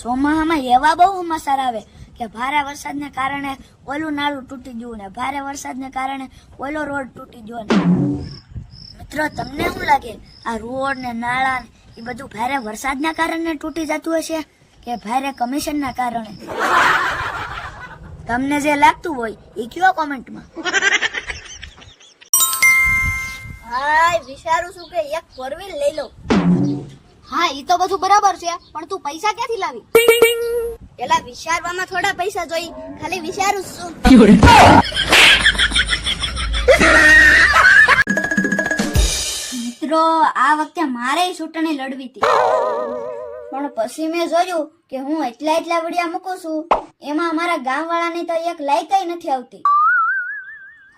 ચોમાસામાં એવા બહુ સમાચાર આવે કે ભારે વરસાદને કારણે ઓલું નાળું તૂટી ગયું ને ભારે વરસાદને કારણે ઓલો રોડ તૂટી ગયો ને. મિત્રો, તમને શું લાગે? આ રોડ ને નાળા એ બધું ભારે વરસાદના કારણે તૂટી જતું હશે કે ભારે કમિશનના કારણે? તમને જે લાગતું હોય એ કયો કોમેન્ટમાં. હાય વિચારું છું કે? એક ફોર લઈ લઉં હા એ તો બધું બરાબર છે પણ તું પૈસા ક્યાંથી લાવી? પેલા વિચારવામાં થોડા પૈસા જોઈ ખાલી વિચારું છું. મિત્રો આ વખતે મારે ચૂંટણી લડવી હતી. પણ પછી મેં જોયું કે હું એટલા એટલા વડિયા મૂકું છું એમાં અમારા ગામવાળાની તો એક લાયક નથી આવતી.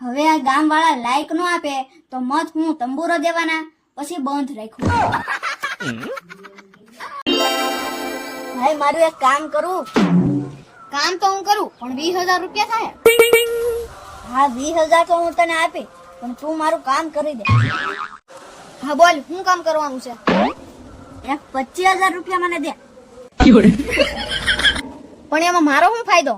હવે આ ગામવાળા લાયક નો આપે તો મત હું તંબુરો દેવાના પછી બંધ રાખ્યું ભાઈ મારું એક કામ કરું. કામ તો હું કરું પણ વીસ હજાર રૂપિયા થાય. હા વીસ હજાર તો હું તને આપી પણ તું મારું કામ કરી દે. હા બોલ શું કામ કરવાનું છે? એક પચીસ હજાર રૂપિયા મને દે. પણ એમાં મારો શું ફાયદો?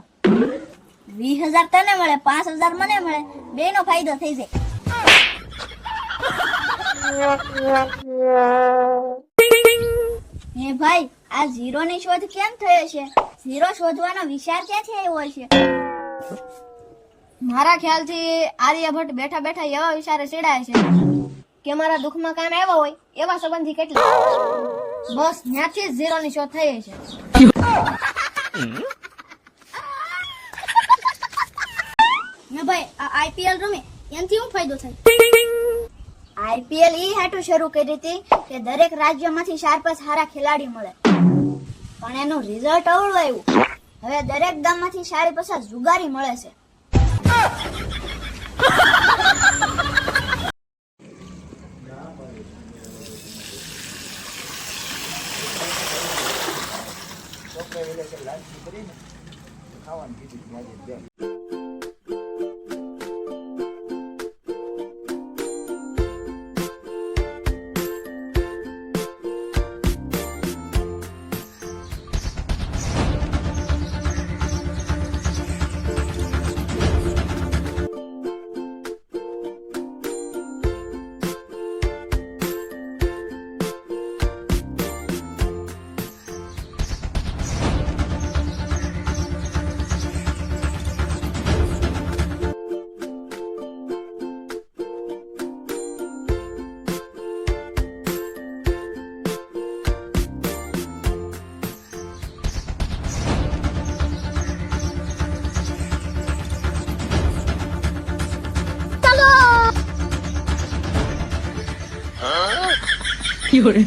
વીસ હજાર તને મળે પાંચ હજાર મને મળે બે નો ફાયદો થઈ જાય. હે ભાઈ, આ ઝીરો ની શોધ કેમ થયો છે? ઝીરો શોધવાનો વિચાર ક્યાંથી આવ્યો છે? મારા ખ્યાલથી આર્યભટ્ટ બેઠા બેઠા એવા વિચારે ચડાય છે કે મારા દુઃખમાં કામ આવ્યા હોય, એવા સંબંધી કેટલા બસ, ત્યાંથી જ ઝીરો ની શોધ થઈ છે. ને ભાઈ, આ આઈપીએલ રમે, એનાથી શું ફાયદો થાય? આઈપીએલ ઈ હાટું શરૂ કરી હતી કે દરેક રાજ્યમાંથી ચાર પાંચ સારા ખેલાડી મળે. પણ એનું રિઝલ્ટ અવળું આવ્યું હવે દરેક ગામમાંથી સારી પચાસ જુગારી મળે છે. ખાવાનું કીધું 有人